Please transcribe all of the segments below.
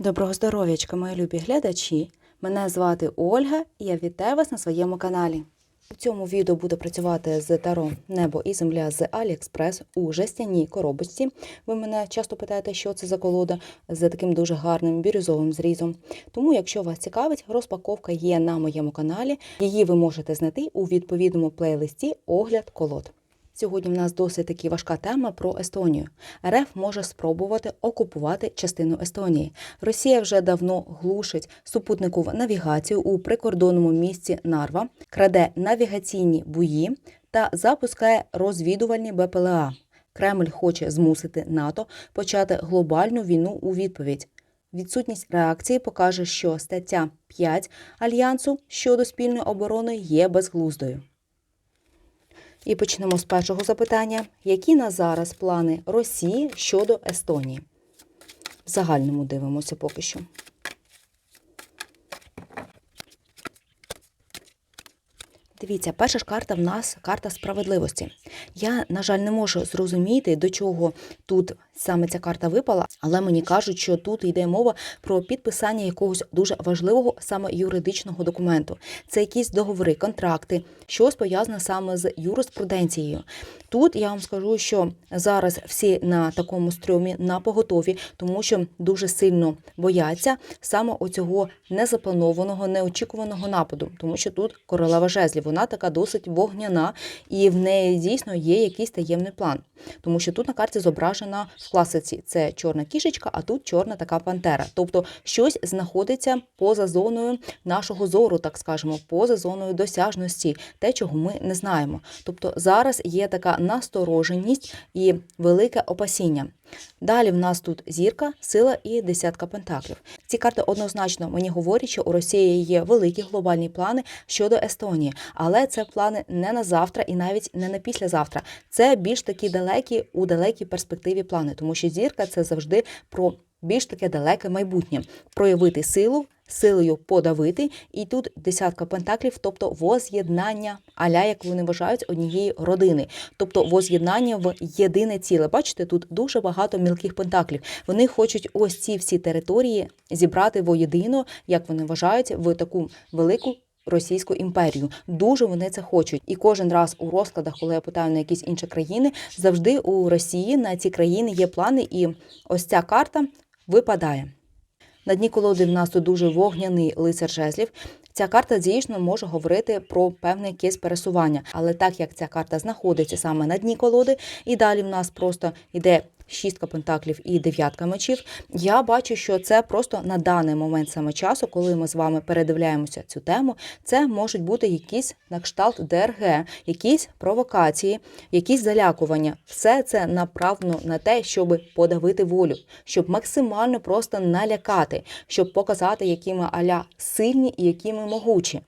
Доброго здоров'ячка, мої любі глядачі. Мене звати Ольга і я вітаю вас на своєму каналі. В цьому відео буду працювати з таро Небо і Земля з AliExpress у жестяній коробочці. Ви мене часто питаєте, що це за колода з таким дуже гарним бірюзовим зрізом. Тому, якщо вас цікавить, розпаковка є на моєму каналі. Її ви можете знайти у відповідному плейлисті Огляд колод. Сьогодні в нас досить таки важка тема про Естонію. РФ може спробувати окупувати частину Естонії. Росія вже давно глушить супутникову навігацію у прикордонному місті Нарва, краде навігаційні буї та запускає розвідувальні БПЛА. Кремль хоче змусити НАТО почати глобальну війну у відповідь. Відсутність реакції покаже, що стаття 5 альянсу щодо спільної оборони є безглуздою. І почнемо з першого запитання: які на зараз плани Росії щодо Естонії? В загальному дивимося поки що. Дивіться, перша ж карта в нас карта справедливості. Я, на жаль, не можу зрозуміти, до чого тут саме ця карта випала, але мені кажуть, що тут йде мова про підписання якогось дуже важливого саме юридичного документу. Це якісь договори, контракти, щось пов'язане саме з юриспруденцією. Тут я вам скажу, що зараз всі на такому стрьомі на поготові, тому що дуже сильно бояться саме оцього незапланованого, неочікуваного нападу, тому що тут королева жезлів, вона така досить вогняна, і в неї дійсно є якийсь таємний план. Тому що тут на карті зображена в класиці це чорна кішечка, а тут чорна така пантера. Тобто щось знаходиться поза зоною нашого зору, так скажемо, поза зоною досяжності, те, чого ми не знаємо. Тобто зараз є така настороженість і велике опасіння. Далі в нас тут зірка, сила і десятка пентаклів. Ці карти однозначно мені говорять, що у Росії є великі глобальні плани щодо Естонії, але це плани не на завтра і навіть не на післязавтра. Це більш такі далекі у далекій перспективі плани, тому що зірка це завжди про більш таке далеке майбутнє, проявити силу. Силою подавити, і тут десятка пентаклів, тобто воз'єднання, аля, як вони вважають, однієї родини, тобто воз'єднання в єдине ціле. Бачите, тут дуже багато мілких пентаклів. Вони хочуть ось ці всі території зібрати воєдино, як вони вважають, в таку велику. Російську імперію дуже вони це хочуть, і кожен раз у розкладах, коли я питаю на якісь інші країни, завжди у Росії на ці країни є плани, і ось ця карта випадає. На дні колоди в нас тут дуже вогняний лицар жезлів. Ця карта дійсно може говорити про певне якесь пересування, але так як ця карта знаходиться саме на дні колоди, і далі в нас просто йде шістка пентаклів і дев'ятка мечів. Я бачу, що це просто на даний момент саме часу, коли ми з вами передивляємося цю тему, це можуть бути якісь на кшталт ДРГ, якісь провокації, якісь залякування. Все це направлено на те, щоб подавити волю, щоб максимально просто налякати, щоб показати, які ми аля сильні і які ми могучі.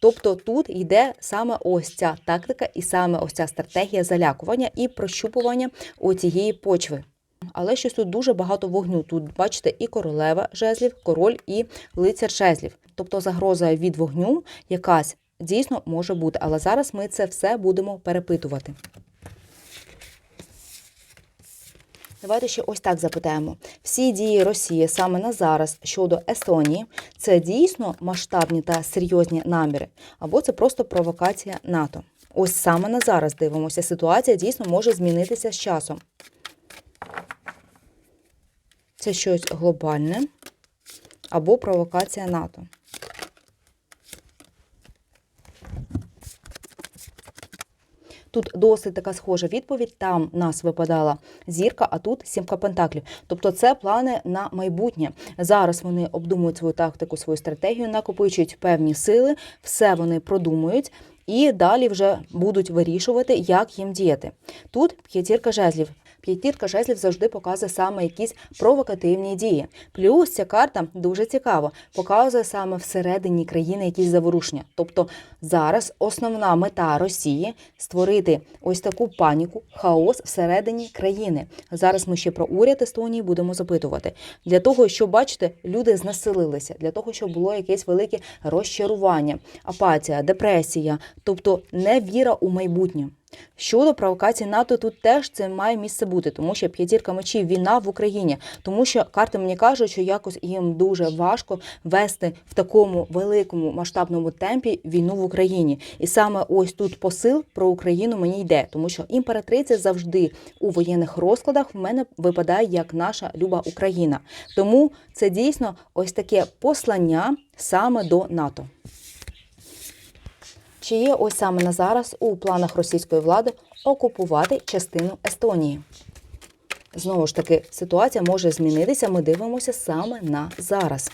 Тобто тут йде саме ось ця тактика і саме ось ця стратегія залякування і прощупування цієї почви. Але щось тут дуже багато вогню. Тут, бачите, і королева жезлів, король і лицар жезлів. Тобто загроза від вогню якась дійсно може бути. Але зараз ми це все будемо перепитувати. Давайте ще ось так запитаємо: всі дії Росії саме на зараз щодо Естонії це дійсно масштабні та серйозні наміри, або це просто провокація НАТО. Ось саме на зараз дивимося, ситуація дійсно може змінитися з часом. Це щось глобальне або провокація НАТО. Тут досить така схожа відповідь. Там нас випадала зірка, а тут сімка пентаклів. Тобто, це плани на майбутнє. Зараз вони обдумують свою тактику, свою стратегію, накопичують певні сили, все вони продумують. І далі вже будуть вирішувати, як їм діяти. Тут п'ятірка жезлів. П'ятірка жезлів завжди показує саме якісь провокативні дії. Плюс ця карта дуже цікаво, показує саме всередині країни якісь заворушення. Тобто зараз основна мета Росії створити ось таку паніку, хаос всередині країни. Зараз ми ще про уряд Естонії будемо запитувати для того, щоб бачите, люди знаселилися, для того, щоб було якесь велике розчарування, апатія, депресія, тобто невіра у майбутнє. Щодо провокації НАТО, тут теж це має місце бути, тому що п'ятірка мечів війна в Україні, тому що карти мені кажуть, що якось їм дуже важко вести в такому великому масштабному темпі війну в Україні. І саме ось тут посил про Україну мені йде, тому що імператриця завжди у воєнних розкладах в мене випадає як наша люба Україна. Тому це дійсно ось таке послання саме до НАТО. Чи є ось саме на зараз у планах російської влади окупувати частину Естонії? Знову ж таки, ситуація може змінитися. Ми дивимося саме на зараз.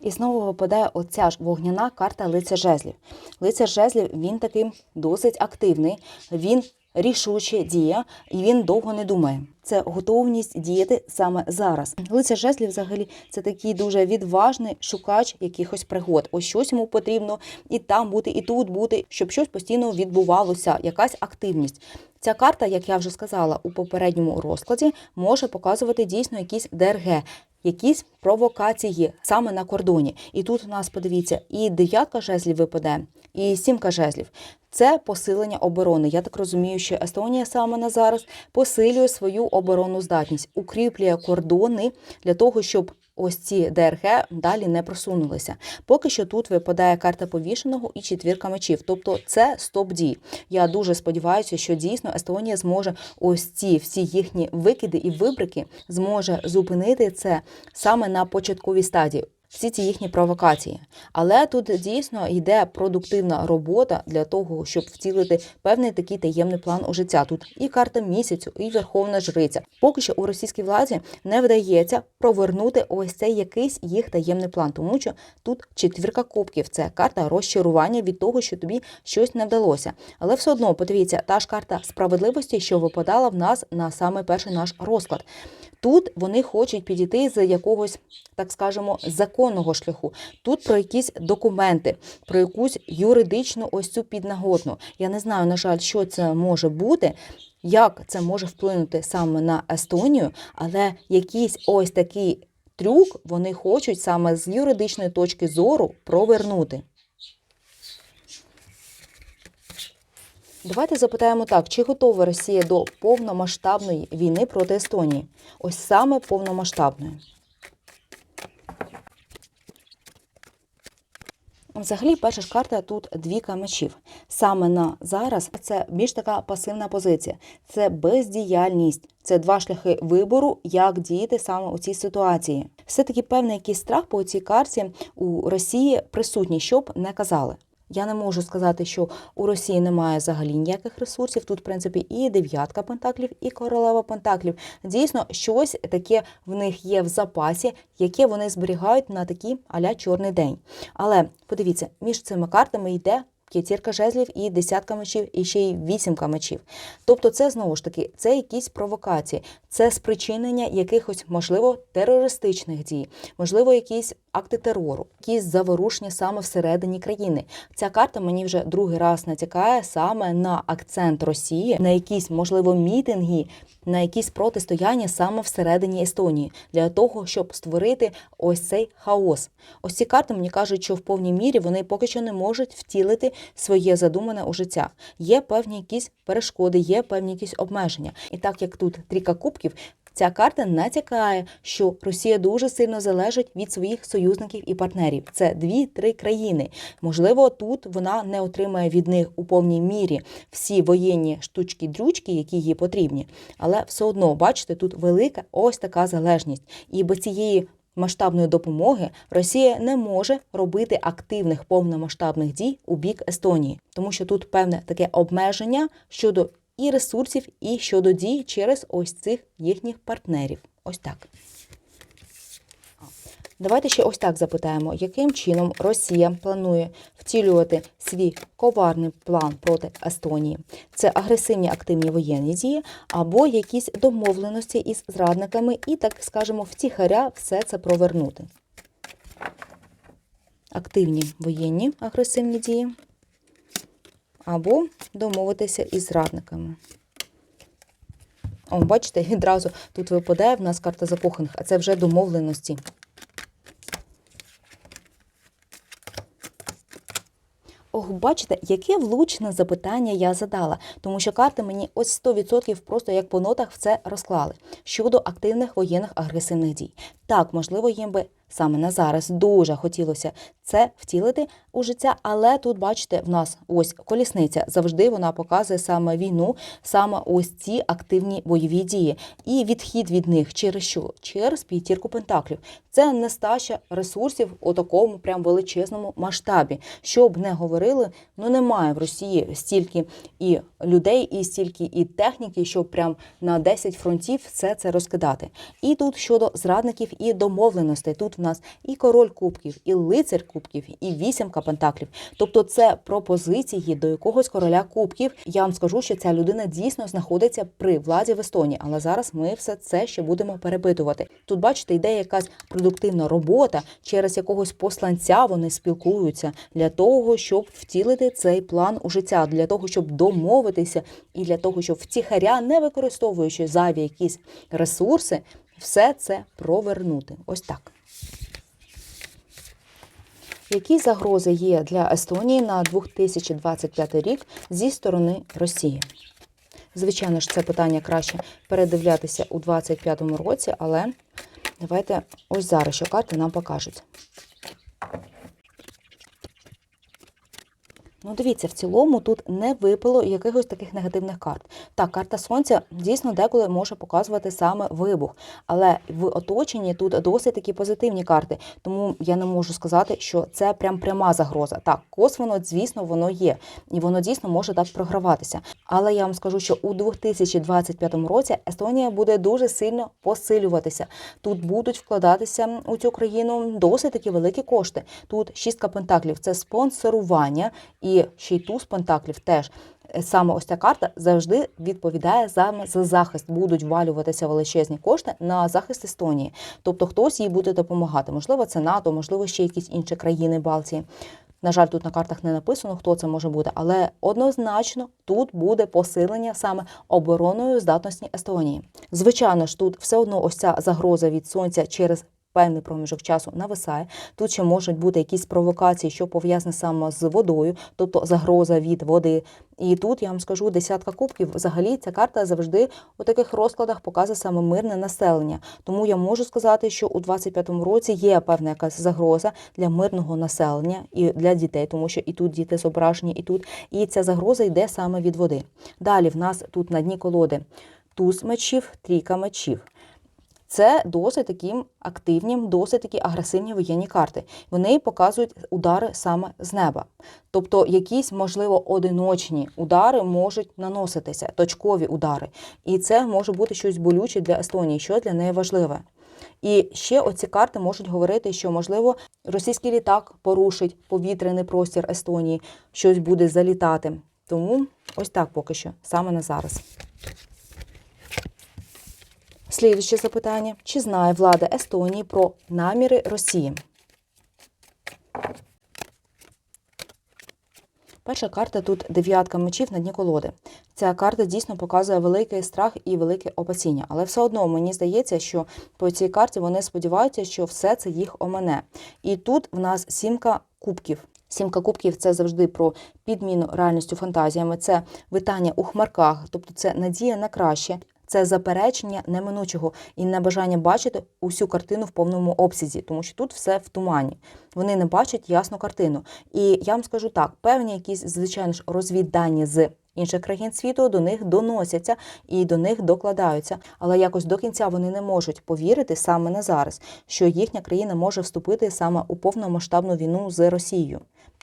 І знову випадає оця ж вогняна карта лиця жезлів. Лицар жезлів він такий досить активний, він рішуче діє і він довго не думає. Це готовність діяти саме зараз. Лицар жезлів взагалі це такий дуже відважний шукач якихось пригод. Ось щось йому потрібно і там бути, і тут бути, щоб щось постійно відбувалося, якась активність. Ця карта, як я вже сказала у попередньому розкладі, може показувати дійсно якісь ДРГ, якісь провокації саме на кордоні. І тут у нас подивіться, і дев'ятка жезлів випадає, і сімка жезлів. Це посилення оборони. Я так розумію, що Естонія саме на зараз посилює свою оборонну здатність, укріплює кордони для того, щоб ось ці ДРГ далі не просунулися. Поки що тут випадає карта повішеного і четвірка мечів. Тобто це стоп дій. Я дуже сподіваюся, що дійсно Естонія зможе ось ці всі їхні викиди і вибрики зможе зупинити це саме на початковій стадії. Всі ці їхні провокації, але тут дійсно йде продуктивна робота для того, щоб втілити певний такий таємний план у життя. Тут і карта місяцю, і верховна жриця. Поки що у російській владі не вдається провернути ось цей якийсь їх таємний план, тому що тут четвірка кубків це карта розчарування від того, що тобі щось не вдалося. Але все одно подивіться, та ж карта справедливості, що випадала в нас на саме перший наш розклад. Тут вони хочуть підійти з якогось, так скажемо, законного шляху. Тут про якісь документи, про якусь юридичну ось цю піднагодну. Я не знаю, на жаль, що це може бути. Як це може вплинути саме на Естонію, але якийсь ось такий трюк вони хочуть саме з юридичної точки зору провернути. Давайте запитаємо так: чи готова Росія до повномасштабної війни проти Естонії? Ось саме повномасштабної. Взагалі, перша ж карта тут двіка мечів. Саме на зараз це більш така пасивна позиція, це бездіяльність, це два шляхи вибору, як діяти саме у цій ситуації. Все таки певний якийсь страх по цій карті у Росії присутній, щоб не казали. Я не можу сказати, що у Росії немає взагалі ніяких ресурсів. Тут, в принципі, і дев'ятка пентаклів, і королева пентаклів. Дійсно, щось таке в них є в запасі, яке вони зберігають на такий аля чорний день. Але подивіться, між цими картами йде. П'ятірка жезлів і десятка мечів, і ще й вісімка мечів. Тобто, це знову ж таки це якісь провокації, це спричинення якихось, можливо, терористичних дій, можливо, якісь акти терору, якісь заворушення саме всередині країни. Ця карта мені вже другий раз натякає саме на акцент Росії, на якісь, можливо, мітинги, на якісь протистояння саме всередині Естонії, для того, щоб створити ось цей хаос. Ось ці карти мені кажуть, що в повній мірі вони поки що не можуть втілити своє задумане у життя. Є певні якісь перешкоди, є певні якісь обмеження. І так як тут трійка кубків. Ця карта натякає, що Росія дуже сильно залежить від своїх союзників і партнерів. Це дві-три країни. Можливо, тут вона не отримає від них у повній мірі всі воєнні штучки-дрючки, які їй потрібні. Але все одно, бачите, тут велика ось така залежність. І без цієї масштабної допомоги Росія не може робити активних повномасштабних дій у бік Естонії, тому що тут певне таке обмеження щодо і ресурсів, і щодо дій через ось цих їхніх партнерів. Ось так. Давайте ще ось так запитаємо, яким чином Росія планує втілювати свій коварний план проти Естонії. Це агресивні активні воєнні дії або якісь домовленості із зрадниками, і, так скажемо, втіхаря все це провернути. Активні воєнні агресивні дії або домовитися із зрадниками. О, бачите, відразу тут випадає в нас карта закоханих, а це вже домовленості. Ох, бачите, яке влучне запитання я задала, тому що карти мені ось 100% просто як по нотах все розклали щодо активних воєнних агресивних дій. Так, можливо, їм би саме на зараз дуже хотілося це втілити у життя, але тут, бачите, в нас ось колісниця завжди вона показує саме війну, саме ось ці активні бойові дії. І відхід від них через що? Через п'ятірку пентаклів. Це нестача ресурсів у такому прям величезному масштабі. Щоб не говорили, ну немає в Росії стільки і людей, і стільки і техніки, щоб прям на 10 фронтів все це розкидати. І тут щодо зрадників і домовленостей, тут в нас і король кубків, і лицар кубків, і вісімка пентаклів. Тобто це пропозиції до якогось короля кубків. Я вам скажу, що ця людина дійсно знаходиться при владі в Естонії, але зараз ми все це ще будемо перепитувати. Тут бачите, йде якась продуктивна робота через якогось посланця. Вони спілкуються для того, щоб втілити цей план у життя, для того, щоб домовитися, і для того, щоб втіхаря, не використовуючи зайві якісь ресурси, все це провернути. Ось так. Які загрози є для Естонії на 2025 рік зі сторони Росії? Звичайно ж, це питання краще передивлятися у 2025 році, але давайте ось зараз, що карти нам покажуть. Ну, дивіться, в цілому тут не випало якихось таких негативних карт. Так, карта сонця дійсно деколи може показувати саме вибух, але в оточенні тут досить такі позитивні карти. Тому я не можу сказати, що це прям пряма загроза. Так, косвенно, звісно, воно є, і воно дійсно може так програватися. Але я вам скажу, що у 2025 році Естонія буде дуже сильно посилюватися. Тут будуть вкладатися у цю країну досить такі великі кошти. Тут шістка пентаклів це спонсорування. Ще й туз пентаклів теж. Саме ось ця карта завжди відповідає саме за захист. Будуть валюватися величезні кошти на захист Естонії. Тобто хтось їй буде допомагати. Можливо, це НАТО, можливо, ще якісь інші країни Балтії. На жаль, тут на картах не написано, хто це може бути, але однозначно тут буде посилення саме обороною здатності Естонії. Звичайно ж, тут все одно ось ця загроза від сонця через певний проміжок часу нависає. Тут ще можуть бути якісь провокації, що пов'язані саме з водою, тобто загроза від води. І тут я вам скажу десятка кубків. Взагалі ця карта завжди у таких розкладах показує саме мирне населення. Тому я можу сказати, що у 25-му році є певна якась загроза для мирного населення і для дітей, тому що і тут діти зображені, і тут. І ця загроза йде саме від води. Далі в нас тут на дні колоди туз мечів, трійка мечів. Це досить такі активні, досить такі агресивні воєнні карти. Вони показують удари саме з неба. Тобто якісь, можливо, одиночні удари можуть наноситися, точкові удари. І це може бути щось болюче для Естонії, що для неї важливе. І ще оці карти можуть говорити, що, можливо, російський літак порушить повітряний простір Естонії, щось буде залітати. Тому ось так поки що, саме на зараз. Слідуюче запитання: чи знає влада Естонії про наміри Росії? Перша карта тут дев'ятка мечів на дні колоди. Ця карта дійсно показує великий страх і велике опасіння. Але все одно мені здається, що по цій карті вони сподіваються, що все це їх омине. І тут в нас сімка кубків. Сімка кубків це завжди про підміну реальністю фантазіями, це витання у хмарках, тобто це надія на краще. Це заперечення неминучого і небажання бачити усю картину в повному обсязі, тому що тут все в тумані. Вони не бачать ясну картину. І я вам скажу так: певні якісь, звичайно ж, розвіддані з інших країн світу до них доносяться і до них докладаються, але якось до кінця вони не можуть повірити саме на зараз, що їхня країна може вступити саме у повномасштабну війну з Росією.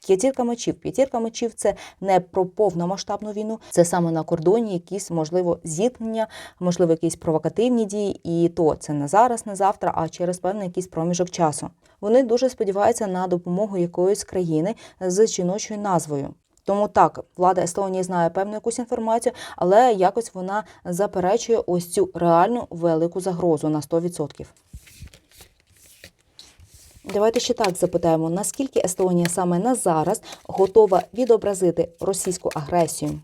П'ятірка мечів. П'ятірка мечів це не про повномасштабну війну, це саме на кордоні якісь, можливо, зіткнення, можливо, якісь провокативні дії, і то це не зараз, не завтра, а через певний якийсь проміжок часу. Вони дуже сподіваються на допомогу якоїсь країни з жіночою назвою. Тому так, влада Естонії знає певну якусь інформацію, але якось вона заперечує ось цю реальну велику загрозу на 100%. Давайте ще так запитаємо, наскільки Естонія саме на зараз готова відобразити російську агресію?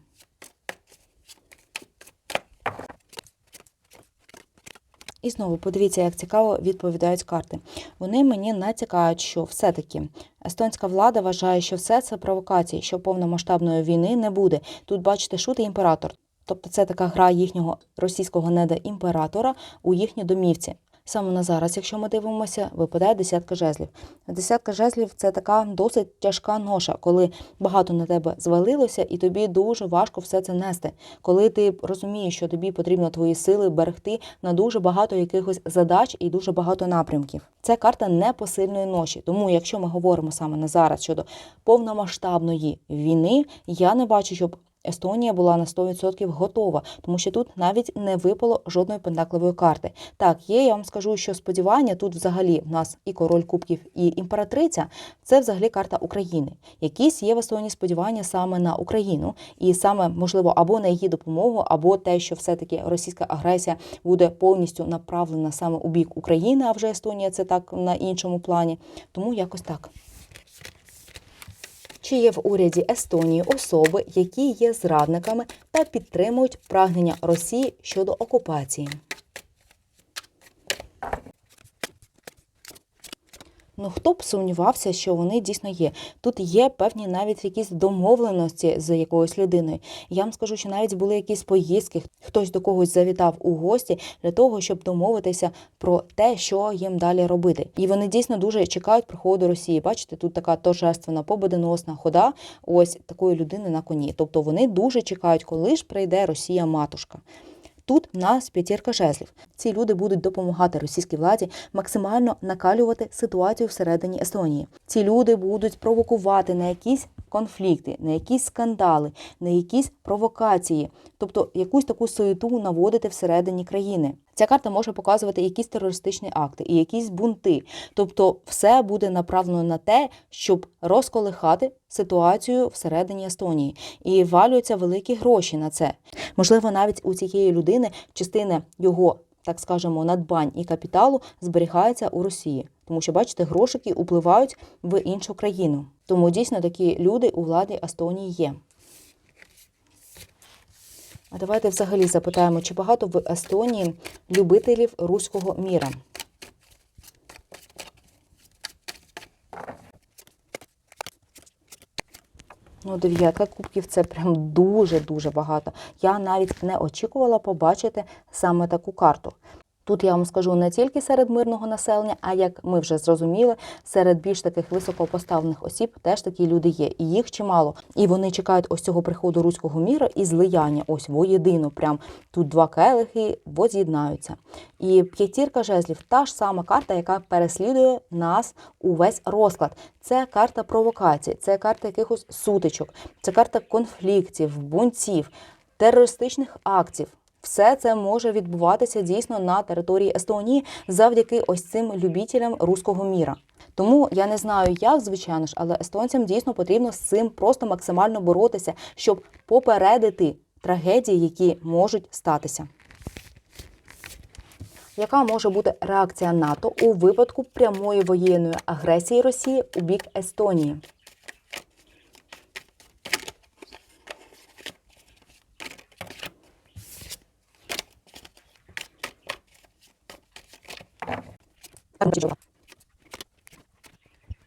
І знову подивіться, як цікаво відповідають карти. Вони мені натякають, що все-таки естонська влада вважає, що все це провокації, що повномасштабної війни не буде. Тут бачите, шут і імператор. Тобто це така гра їхнього російського неда імператора у їхній домівці. Саме на зараз, якщо ми дивимося, випадає десятка жезлів. Десятка жезлів це така досить тяжка ноша, коли багато на тебе звалилося, і тобі дуже важко все це нести. Коли ти розумієш, що тобі потрібно твої сили берегти на дуже багато якихось задач і дуже багато напрямків. Це карта непосильної ноші. Тому, якщо ми говоримо саме на зараз щодо повномасштабної війни, я не бачу, щоб Естонія була на 100% готова, тому що тут навіть не випало жодної пентакливої карти. Так, є, я вам скажу, що сподівання тут взагалі в нас і король кубків, і імператриця це взагалі карта України. Якісь є в Естонії сподівання саме на Україну, і саме можливо або на її допомогу, або те, що все-таки російська агресія буде повністю направлена саме у бік України, а вже Естонія це так на іншому плані. Тому якось так. Чи є в уряді Естонії особи, які є зрадниками та підтримують прагнення Росії щодо окупації? Ну, хто б сумнівався, що вони дійсно є. Тут є певні навіть якісь домовленості з якоюсь людиною. Я вам скажу, що навіть були якісь поїздки, хтось до когось завітав у гості для того, щоб домовитися про те, що їм далі робити. І вони дійсно дуже чекають приходу Росії. Бачите, тут така торжественна победоносна хода ось такої людини на коні. Тобто вони дуже чекають, коли ж прийде Росія матушка. Тут в нас п'ятірка жезлів. Ці люди будуть допомагати російській владі максимально накалювати ситуацію всередині Естонії. Ці люди будуть провокувати на якісь конфлікти, на якісь скандали, на якісь провокації, тобто якусь таку суєту наводити всередині країни. Ця карта може показувати якісь терористичні акти і якісь бунти. Тобто, все буде направлено на те, щоб розколихати ситуацію всередині Естонії. І валюються великі гроші на це. Можливо, навіть у цієї людини частина його, так скажемо, надбань і капіталу зберігається у Росії. Тому що, бачите, грошики впливають в іншу країну. Тому дійсно такі люди у владі Естонії є. А давайте взагалі запитаємо, чи багато в Естонії любителів руського міра? Ну, дев'ятка кубків це прям дуже-дуже багато. Я навіть не очікувала побачити саме таку карту. Тут я вам скажу не тільки серед мирного населення, а як ми вже зрозуміли, серед більш таких високопоставлених осіб теж такі люди є, і їх чимало. І вони чекають ось цього приходу руського міра і злияння. Ось воєдино. Прям тут два келихи воз'єднаються. І п'ятірка жезлів та ж сама карта, яка переслідує нас увесь розклад. Це карта провокацій, це карта якихось сутичок, це карта конфліктів, бунтів, терористичних актів. Все це може відбуватися дійсно на території Естонії завдяки ось цим любітелям руського міра. Тому я не знаю, як звичайно ж, але естонцям дійсно потрібно з цим просто максимально боротися, щоб попередити трагедії, які можуть статися. Яка може бути реакція НАТО у випадку прямої воєнної агресії Росії у бік Естонії?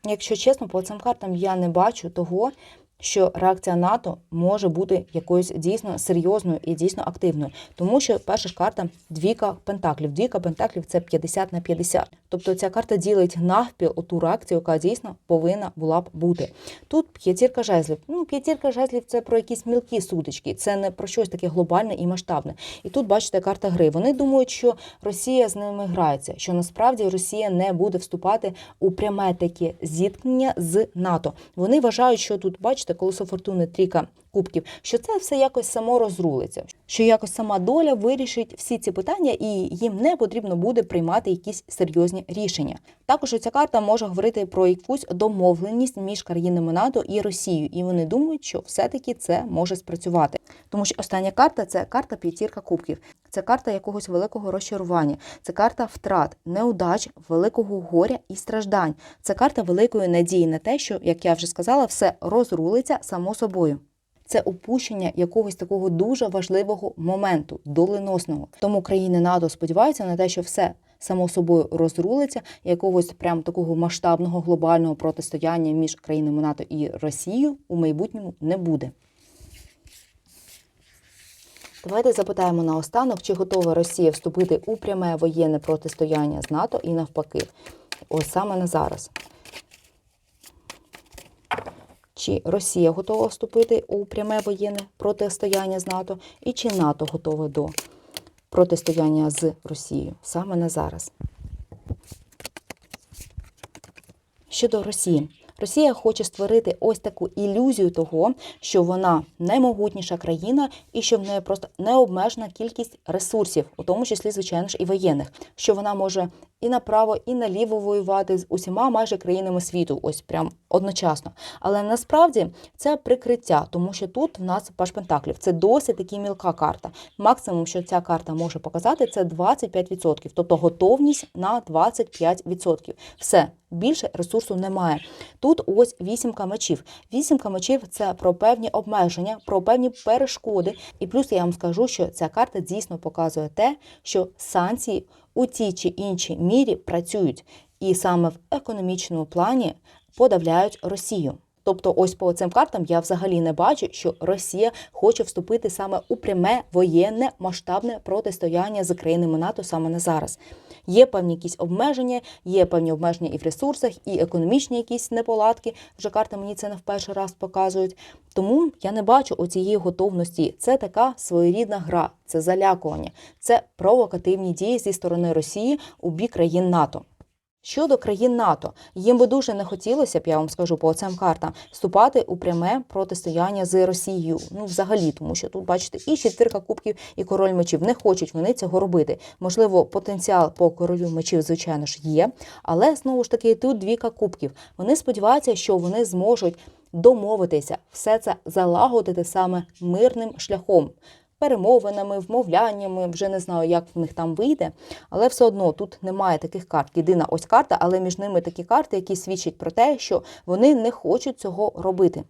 Якщо чесно, по цим картам я не бачу того, що реакція НАТО може бути якоюсь дійсно серйозною і дійсно активною, тому що перша ж карта двійка пентаклів. Двійка пентаклів це 50 на 50. Тобто ця карта ділить навпіл оту реакцію, яка дійсно повинна була б бути. Тут п'ятірка жезлів. Ну, п'ятірка жезлів це про якісь мілкі сутички, це не про щось таке глобальне і масштабне. І тут бачите карта гри. Вони думають, що Росія з ними грається, що насправді Росія не буде вступати у пряме таке зіткнення з НАТО. Вони вважають, що тут бачите колесо фортуни трійка кубків, що це все якось само розрулиться, що якось сама доля вирішить всі ці питання, і їм не потрібно буде приймати якісь серйозні рішення. Також ця карта може говорити про якусь домовленість між країнами НАТО і Росією, і вони думають, що все-таки це може спрацювати. Тому що остання карта це карта п'ятірка кубків. Це карта якогось великого розчарування, це карта втрат, неудач, великого горя і страждань. Це карта великої надії на те, що, як я вже сказала, все розрулиться само собою. Це упущення якогось такого дуже важливого моменту, доленосного. Тому країни НАТО сподіваються на те, що все само собою розрулиться, якогось прям такого масштабного глобального протистояння між країнами НАТО і Росією у майбутньому не буде. Давайте запитаємо наостанок, чи готова Росія вступити у пряме воєнне протистояння з НАТО і навпаки. Ось саме на зараз. Чи Росія готова вступити у пряме воєнне протистояння з НАТО, і чи НАТО готове до протистояння з Росією саме на зараз? Щодо Росії, Росія хоче створити ось таку ілюзію того, що вона наймогутніша країна і що в неї просто необмежена кількість ресурсів, у тому числі, звичайно ж, і воєнних, що вона може і направо, і наліво воювати з усіма майже країнами світу, ось прям одночасно. Але насправді це прикриття, тому що тут в нас паш пентаклів. Це досить таки мілка карта. Максимум, що ця карта може показати, це 25%, тобто готовність на 25%. Все. Більше ресурсу немає. Тут ось вісімка мечів. Вісімка мечів це про певні обмеження, про певні перешкоди. І плюс я вам скажу, що ця карта дійсно показує те, що санкції у тій чи іншій мірі працюють, і саме в економічному плані подавляють Росію. Тобто, ось по цим картам я взагалі не бачу, що Росія хоче вступити саме у пряме воєнне масштабне протистояння з країнами НАТО саме на зараз. Є певні якісь обмеження, є певні обмеження і в ресурсах, і економічні якісь неполадки. Вже карти мені це не в перший раз показують. Тому я не бачу оцієї готовності. Це така своєрідна гра, це залякування, це провокативні дії зі сторони Росії у бік країн НАТО. Щодо країн НАТО, їм би дуже не хотілося б, я вам скажу по цим картам, вступати у пряме протистояння з Росією. Ну, взагалі, тому що тут, бачите, і четвірка кубків, і король мечів не хочуть вони цього робити. Можливо, потенціал по королю мечів, звичайно ж, є, але знову ж таки тут двіка кубків. Вони сподіваються, що вони зможуть домовитися, все це залагодити саме мирним шляхом перемовинами, вмовляннями, вже не знаю, як в них там вийде, але все одно тут немає таких карт. Єдина ось карта, але між ними такі карти, які свідчать про те, що вони не хочуть цього робити.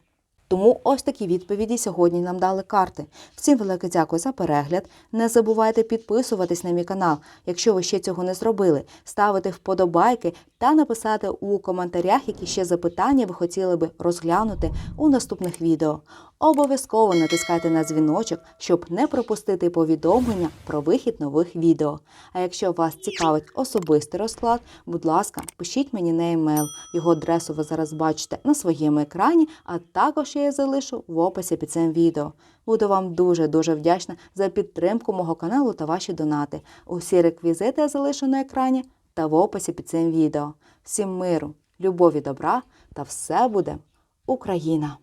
Тому ось такі відповіді сьогодні нам дали карти. Всім велике дякую за перегляд. Не забувайте підписуватись на мій канал, якщо ви ще цього не зробили, ставити вподобайки та написати у коментарях, які ще запитання ви хотіли би розглянути у наступних відео. Обов'язково натискайте на дзвіночок, щоб не пропустити повідомлення про вихід нових відео. А якщо вас цікавить особистий розклад, будь ласка, пишіть мені на емейл. Його адресу ви зараз бачите на своєму екрані, а також я залишу в описі під цим відео. Буду вам дуже-дуже вдячна за підтримку мого каналу та ваші донати. Усі реквізити я залишу на екрані та в описі під цим відео. Всім миру, любові, добра та все буде Україна!